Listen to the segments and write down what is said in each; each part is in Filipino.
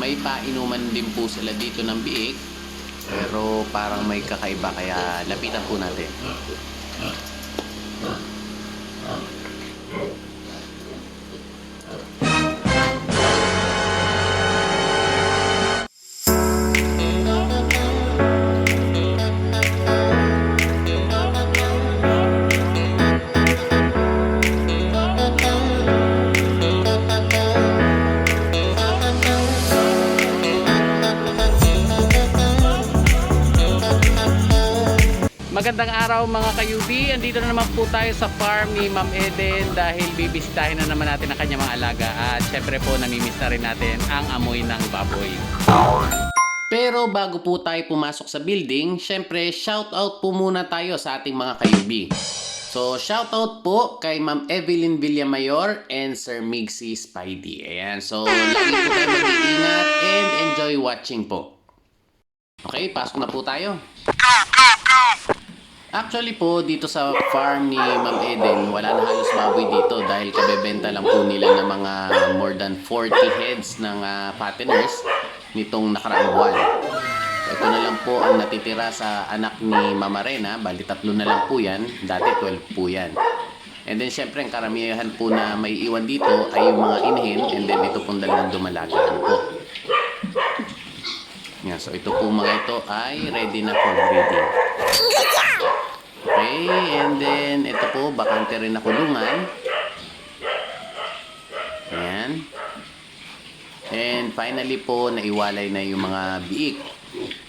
May painuman din po sila dito ng biik. Pero parang may kakaiba kaya lapitan po natin. Magandang araw mga kayubi. Andito na naman po tayo sa farm ni Ma'am Eden dahil bibisitahin na naman natin ang kanyang mga alaga at syempre po namimiss na rin natin ang amoy ng baboy. Pero bago po tayo pumasok sa building, syempre shoutout po muna tayo sa ating mga kayubi. So shoutout po kay Ma'am Evelyn Villamayor and Sir Migsi Spidey. Ayan, so lagi po tayo mag-iingat and enjoy watching po. Okay, pasok na po tayo. Actually po, dito sa farm ni Ma'am Eden, wala na halos baboy dito dahil kabebenta lang po nila ng mga more than 40 heads ng uh, fatteners nitong nakaraang buwan. Ito na lang po ang natitira sa anak ni Mama Rena, bali tatlo na lang po yan, dati 12 po yan. And then syempre ang karamihan po na may iwan dito ay yung mga inhin and then ito pong dalawang dumalagaan po. Yan, so ito po mga ito ay ready na for breeding. Okay, and then ito po, bakante rin na kulungan. Ayan. And finally po, naiwalay na yung mga biik.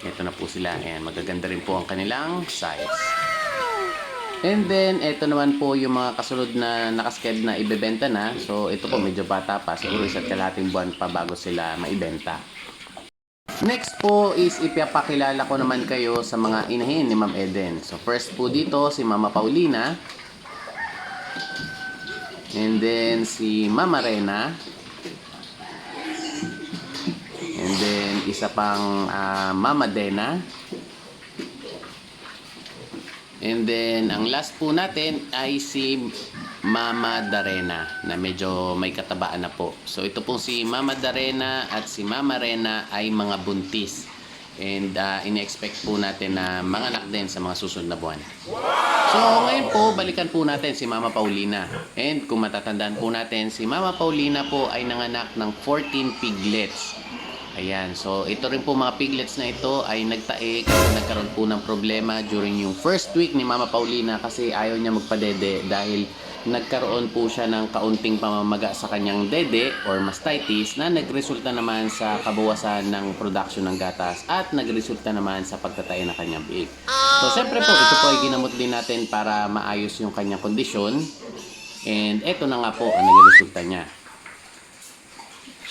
Ito na po sila. Ayan, magaganda rin po ang kanilang size. And then, ito naman po yung mga kasunod na nakasked na ibebenta na. So, ito po medyo bata pa. Siguro isa't kalating buwan pa bago sila maibenta. Next po is ipapakilala ko naman kayo sa mga inahin ni Ma'am Eden. So first po dito si Mama Paulina. And then si Mama Rena. And then isa pang ah, Mama Dena. And then ang last po natin ay si Mama Darena na medyo may katabaan na po. So ito pong si Mama Darena at si Mama Rena ay mga buntis. And uh, in-expect po natin na mga anak din sa mga susunod na buwan. So ngayon po, balikan po natin si Mama Paulina. And kung matatandaan po natin, si Mama Paulina po ay nanganak ng 14 piglets. Ayan, so ito rin po mga piglets na ito ay nagtae kasi nagkaroon po ng problema during yung first week ni Mama Paulina kasi ayaw niya magpadede dahil nagkaroon po siya ng kaunting pamamaga sa kanyang dede or mastitis na nagresulta naman sa kabawasan ng production ng gatas at nagresulta naman sa pagtatay ng kanyang biig. So syempre po, ito po ay ginamot din natin para maayos yung kanyang kondisyon and ito na nga po ang nagresulta niya.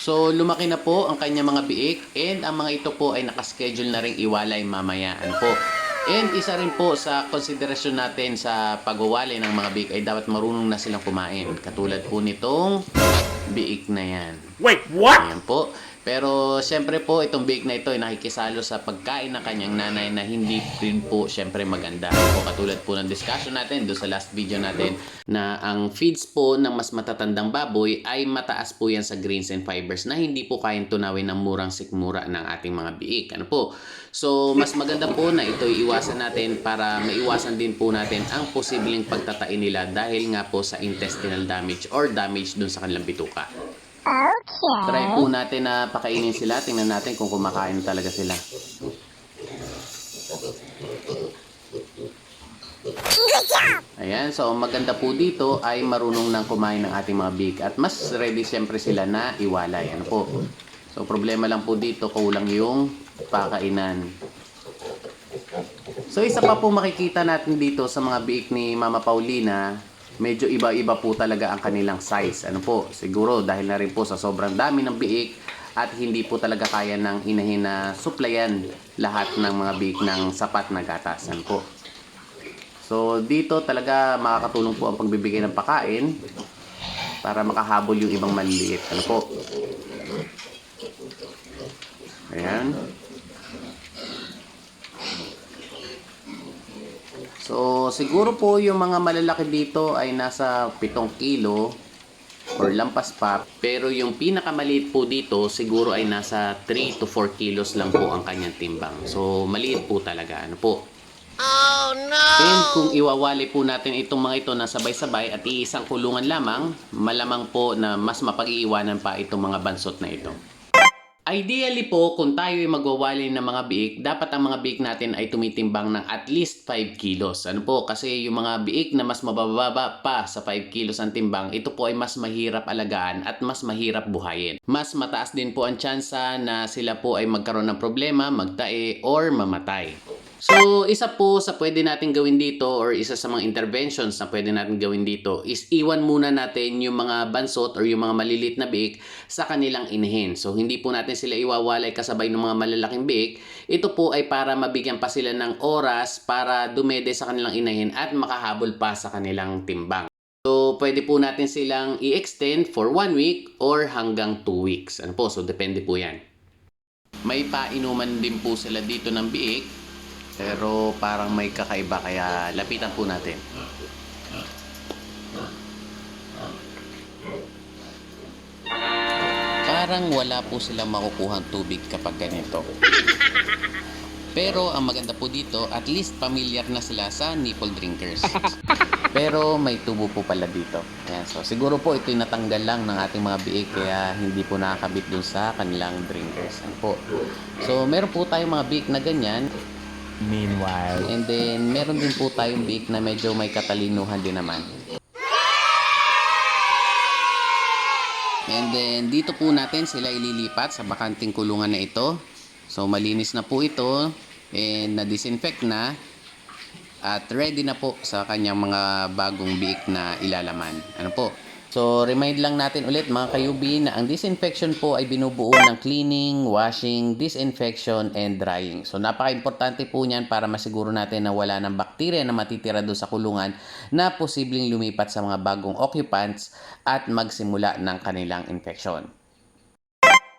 So, lumaki na po ang kanya mga biik and ang mga ito po ay nakaschedule na rin iwalay mamaya. Ano po? And isa rin po sa konsiderasyon natin sa pagwawalay ng mga biik ay dapat marunong na silang kumain. Katulad po nitong biik na yan. Wait, what? Ayan po. Pero siyempre po itong biik na ito ay nakikisalo sa pagkain ng kanyang nanay na hindi rin po siyempre maganda. O katulad po ng discussion natin doon sa last video natin na ang feeds po ng mas matatandang baboy ay mataas po yan sa greens and fibers na hindi po kayang tunawin ng murang sikmura ng ating mga biik. Ano po? So mas maganda po na ito iwasan natin para maiwasan din po natin ang posibleng pagtatain nila dahil nga po sa intestinal damage or damage dun sa kanilang bituka. Try po natin na pakainin sila. Tingnan natin kung kumakain talaga sila. Ayan, so maganda po dito ay marunong nang kumain ng ating mga big at mas ready siyempre sila na iwalay. Ano po? So problema lang po dito, kulang yung pakainan. So isa pa po makikita natin dito sa mga biik ni Mama Paulina, medyo iba-iba po talaga ang kanilang size. Ano po? Siguro dahil na rin po sa sobrang dami ng biik at hindi po talaga kaya ng inahin na suplayan lahat ng mga biik ng sapat na gatas. Ano po? So dito talaga makakatulong po ang pagbibigay ng pakain para makahabol yung ibang maliliit. Ano po? Ayan. So, siguro po yung mga malalaki dito ay nasa 7 kilo or lampas pa. Pero yung pinakamaliit po dito, siguro ay nasa 3 to 4 kilos lang po ang kanyang timbang. So, maliit po talaga. Ano po? And kung iwawali po natin itong mga ito na sabay-sabay at iisang kulungan lamang, malamang po na mas mapag-iiwanan pa itong mga bansot na ito. Ideally po, kung tayo ay magwawali ng mga biik, dapat ang mga biik natin ay tumitimbang ng at least 5 kilos. Ano po? Kasi yung mga biik na mas mabababa pa sa 5 kilos ang timbang, ito po ay mas mahirap alagaan at mas mahirap buhayin. Mas mataas din po ang tsansa na sila po ay magkaroon ng problema, magtae, or mamatay. So, isa po sa pwede natin gawin dito or isa sa mga interventions na pwede natin gawin dito is iwan muna natin yung mga bansot or yung mga malilit na biik sa kanilang inahin. So, hindi po natin sila iwawalay kasabay ng mga malalaking biik. Ito po ay para mabigyan pa sila ng oras para dumede sa kanilang inahin at makahabol pa sa kanilang timbang. So, pwede po natin silang i-extend for 1 week or hanggang 2 weeks. Ano po? So, depende po yan. May painuman din po sila dito ng biik pero parang may kakaiba kaya lapitan po natin. Parang wala po silang makukuhang tubig kapag ganito. Pero ang maganda po dito, at least familiar na sila sa nipple drinkers. Pero may tubo po pala dito. Ayan, so siguro po ito yung natanggal lang ng ating mga biik kaya hindi po nakakabit dun sa kanilang drinkers. Ayan po. So meron po tayong mga biik na ganyan. Meanwhile, And then, meron din po tayong bake na medyo may katalinuhan din naman. And then, dito po natin sila ililipat sa bakanting kulungan na ito. So, malinis na po ito. And na-disinfect na. At ready na po sa kanyang mga bagong biik na ilalaman. Ano po? So, remind lang natin ulit mga kayubi na ang disinfection po ay binubuo ng cleaning, washing, disinfection, and drying. So, napaka-importante po niyan para masiguro natin na wala ng bakterya na matitira doon sa kulungan na posibleng lumipat sa mga bagong occupants at magsimula ng kanilang infection.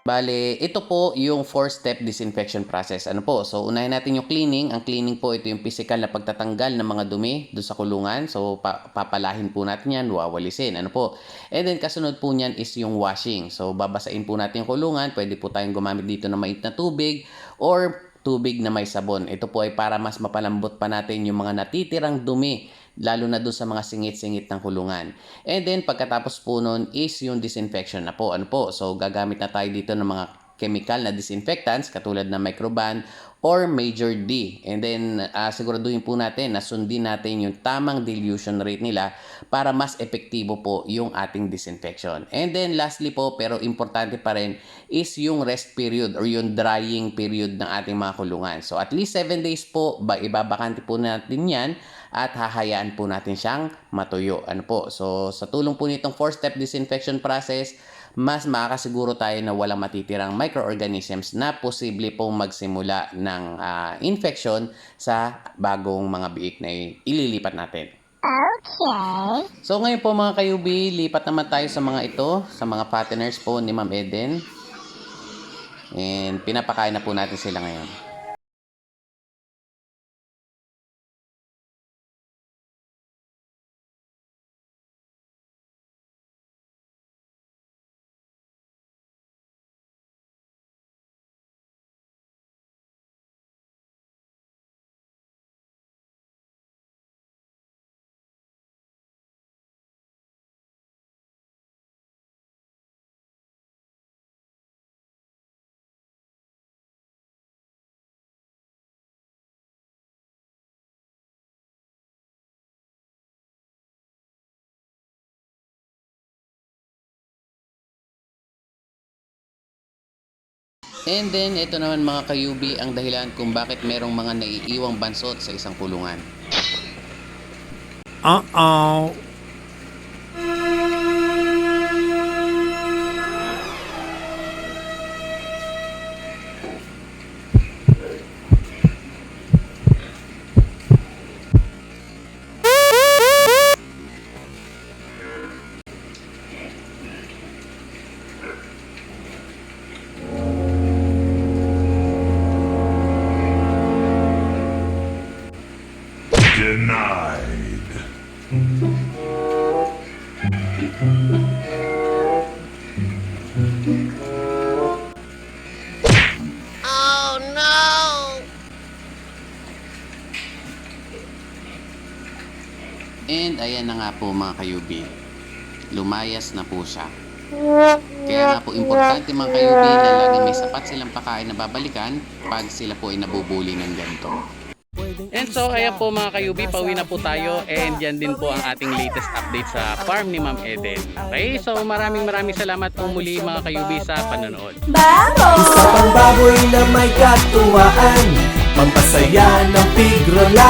Bale, ito po yung four-step disinfection process. Ano po? So, unahin natin yung cleaning. Ang cleaning po, ito yung physical na pagtatanggal ng mga dumi doon sa kulungan. So, pa- papalahin po natin yan, wawalisin. Ano po? And then, kasunod po niyan is yung washing. So, babasain po natin yung kulungan. Pwede po tayong gumamit dito ng mait na tubig or tubig na may sabon. Ito po ay para mas mapalambot pa natin yung mga natitirang dumi lalo na doon sa mga singit-singit ng kulungan. And then, pagkatapos po nun is yung disinfection na po. Ano po? So, gagamit na tayo dito ng mga chemical na disinfectants katulad ng Microban or Major D. And then, ah, siguraduhin po natin na sundin natin yung tamang dilution rate nila para mas epektibo po yung ating disinfection. And then, lastly po, pero importante pa rin, is yung rest period or yung drying period ng ating mga kulungan. So, at least 7 days po, ba, ibabakante po natin yan at hahayaan po natin siyang matuyo. Ano po? So, sa tulong po nitong 4-step disinfection process, mas makakasiguro tayo na walang matitirang microorganisms na posible pong magsimula ng ah, infection sa bagong mga biik na ililipat natin. Okay. So ngayon po mga kayubi, lipat naman tayo sa mga ito, sa mga fatteners po ni Ma'am Eden. And pinapakain na po natin sila ngayon. And then, ito naman mga kayubi ang dahilan kung bakit merong mga naiiwang bansot sa isang kulungan. uh-oh. Oh no! And ayan na nga po mga kayubi. Lumayas na po siya. Kaya nga po importante mga kayubi na lagi may sapat silang pakain na babalikan pag sila po ay nabubuli ng ganito. And so, ayan po mga kayubi, pauwi na po tayo. and yan din po ang ating latest update sa farm ni Ma'am Eden. Okay, so maraming maraming salamat po muli mga kayubi sa panonood. Isa pang baboy na may katuwaan Pampasaya ng pigrola